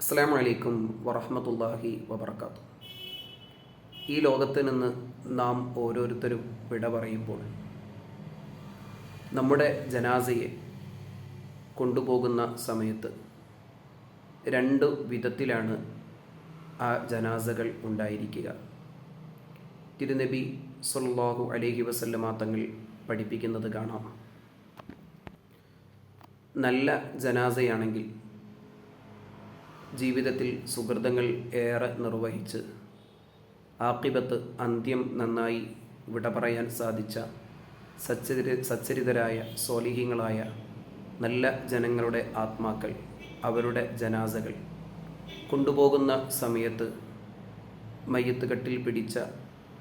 അസ്സാം വലൈക്കും വറഹമത്തല്ലാഹി വബർക്കാത്തു ഈ ലോകത്ത് നിന്ന് നാം ഓരോരുത്തരും വിട പറയുമ്പോൾ നമ്മുടെ ജനാസയെ കൊണ്ടുപോകുന്ന സമയത്ത് രണ്ട് വിധത്തിലാണ് ആ ജനാസകൾ ഉണ്ടായിരിക്കുക. തിരുനബി സുല്ലാഹു അലഹി വസല്ലമ തങ്ങൾ പഠിപ്പിക്കുന്നത് കാണാം. നല്ല ജനാസയാണെങ്കിൽ ജീവിതത്തിൽ സുഹൃതങ്ങൾ ഏറെ നിർവഹിച്ച് ആക്കിബത്ത് അന്ത്യം നന്നായി വിട പറയാൻ സാധിച്ച സച്ചരി സച്ചരിതരായ സോലിഹ്യങ്ങളായ നല്ല ജനങ്ങളുടെ ആത്മാക്കൾ അവരുടെ ജനാസകൾ. കൊണ്ടുപോകുന്ന സമയത്ത് മയ്യത്ത് കെട്ടിൽ പിടിച്ച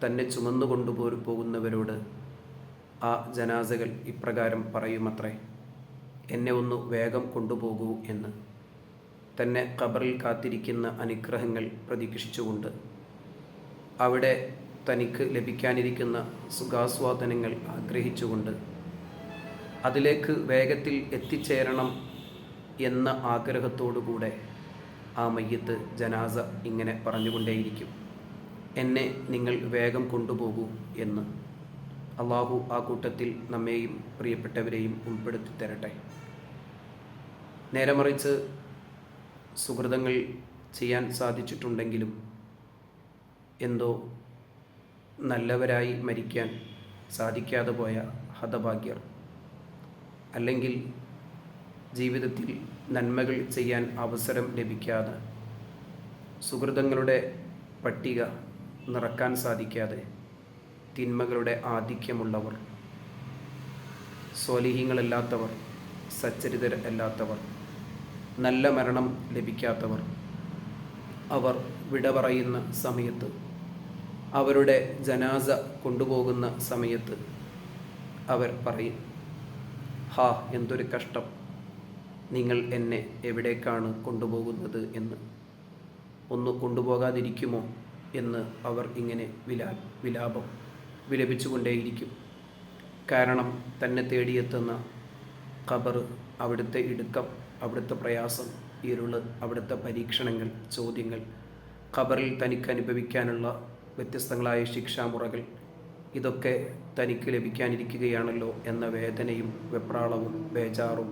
തന്നെ ചുമന്നു കൊണ്ടുപോകുന്നവരോട് ആ ജനാസകൾ ഇപ്രകാരം പറയുമത്രേ എന്നെ ഒന്ന് വേഗം കൊണ്ടുപോകൂ എന്ന്. തന്നെ ഖബറിൽ കാത്തിരിക്കുന്ന അനുഗ്രഹങ്ങൾ പ്രതീക്ഷിച്ചുകൊണ്ട് അവിടെ തനിക്ക് ലഭിക്കാനിരിക്കുന്ന സുഖാസ്വാദനങ്ങൾ ആഗ്രഹിച്ചുകൊണ്ട് അതിലേക്ക് വേഗത്തിൽ എത്തിച്ചേരണം എന്ന ആഗ്രഹത്തോടുകൂടെ ആ മയ്യത്ത് ജനാസ ഇങ്ങനെ പറഞ്ഞുകൊണ്ടേയിരിക്കും. എന്നെ നിങ്ങൾ വേഗം കൊണ്ടുപോകൂ എന്ന്. അള്ളാഹു ആ കൂട്ടത്തിൽ നമ്മെയും പ്രിയപ്പെട്ടവരെയും ഉൾപ്പെടുത്തി തരട്ടെ നേരെ മറിച്ച് സുഹൃതങ്ങൾ ചെയ്യാൻ സാധിച്ചിട്ടുണ്ടെങ്കിലും എന്തോ നല്ലവരായി മരിക്കാൻ സാധിക്കാതെ പോയ ഹതഭാഗ്യർ. അല്ലെങ്കിൽ ജീവിതത്തിൽ നന്മകൾ ചെയ്യാൻ അവസരം ലഭിക്കാതെ സുഹൃതങ്ങളുടെ പട്ടിക നിറക്കാൻ സാധിക്കാതെ തിന്മകളുടെ ആധിക്യമുള്ളവർ സ്വലിഹ്യങ്ങളല്ലാത്തവർ സച്ചരിതർ അല്ലാത്തവർ നല്ല മരണം ലഭിക്കാത്തവർ. അവർ വിട പറയുന്ന സമയത്ത് അവരുടെ ജനാസ കൊണ്ടുപോകുന്ന സമയത്ത് അവർ പറയും ഹാ എന്തൊരു കഷ്ടം. നിങ്ങൾ എന്നെ എവിടേക്കാണ് കൊണ്ടുപോകുന്നത് എന്ന്. ഒന്ന് കൊണ്ടുപോകാതിരിക്കുമോ? എന്ന് അവർ ഇങ്ങനെ വിലാ വിലാപം വിലപിച്ചുകൊണ്ടേയിരിക്കും. കാരണം തന്നെ തേടിയെത്തുന്ന ഖബർ അവിടുത്തെ ഇടുക്കം അവിടുത്തെ പ്രയാസം ഇരുൾ അവിടുത്തെ പരീക്ഷണങ്ങൾ ചോദ്യങ്ങൾ ഖബറിൽ തനിക്ക് അനുഭവിക്കാനുള്ള വ്യത്യസ്തങ്ങളായ ശിക്ഷാമുറകൾ ഇതൊക്കെ തനിക്ക് ലഭിക്കാനിരിക്കുകയാണല്ലോ എന്ന വേദനയും വെപ്രാളവും ബേജാറും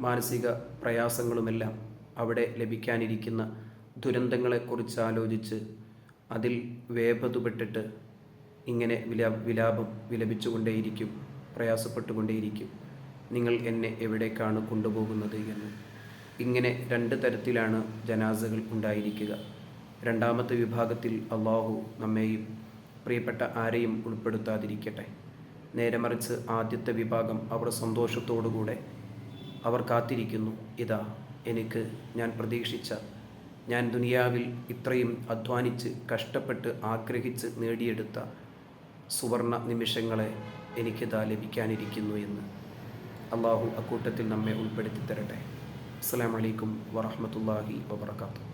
മാനസിക പ്രയാസങ്ങളുമെല്ലാം അവിടെ ലഭിക്കാനിരിക്കുന്ന ദുരന്തങ്ങളെക്കുറിച്ച് ആലോചിച്ച് അതിൽ വേപതുപെട്ടിട്ട് ഇങ്ങനെ വിലാ വിലാപം വിലപിച്ചുകൊണ്ടേയിരിക്കും പ്രയാസപ്പെട്ടുകൊണ്ടേയിരിക്കും. നിങ്ങൾ എന്നെ എവിടേക്കാണ് കൊണ്ടുപോകുന്നത് എന്ന്. ഇങ്ങനെ രണ്ട് തരത്തിലാണ് ജനാസകൾ ഉണ്ടായിരിക്കുക. രണ്ടാമത്തെ വിഭാഗത്തിൽ അള്ളാഹു നമ്മെയും പ്രിയപ്പെട്ട ആരെയും ഉൾപ്പെടുത്താതിരിക്കട്ടെ. നേരെ മറിച്ച് ആദ്യത്തെ വിഭാഗം അവർ സന്തോഷത്തോടുകൂടെ അവർ കാത്തിരിക്കുന്നു. ഇതാ എനിക്ക് ഞാൻ പ്രതീക്ഷിച്ച ഞാൻ ദുനിയാവിൽ ഇത്രയും അധ്വാനിച്ച് കഷ്ടപ്പെട്ട് ആഗ്രഹിച്ച് നേടിയെടുത്ത സുവർണ നിമിഷങ്ങളെ എനിക്കിതാ ലഭിക്കാനിരിക്കുന്നു എന്ന്. അള്ളാഹു അക്കൂട്ടത്തിൽ നമ്മെ ഉൾപ്പെടുത്തി തരട്ടെ അസ്സാം വലൈക്കും വറഹമത്തല്ലാഹി വാബർക്കാത്തു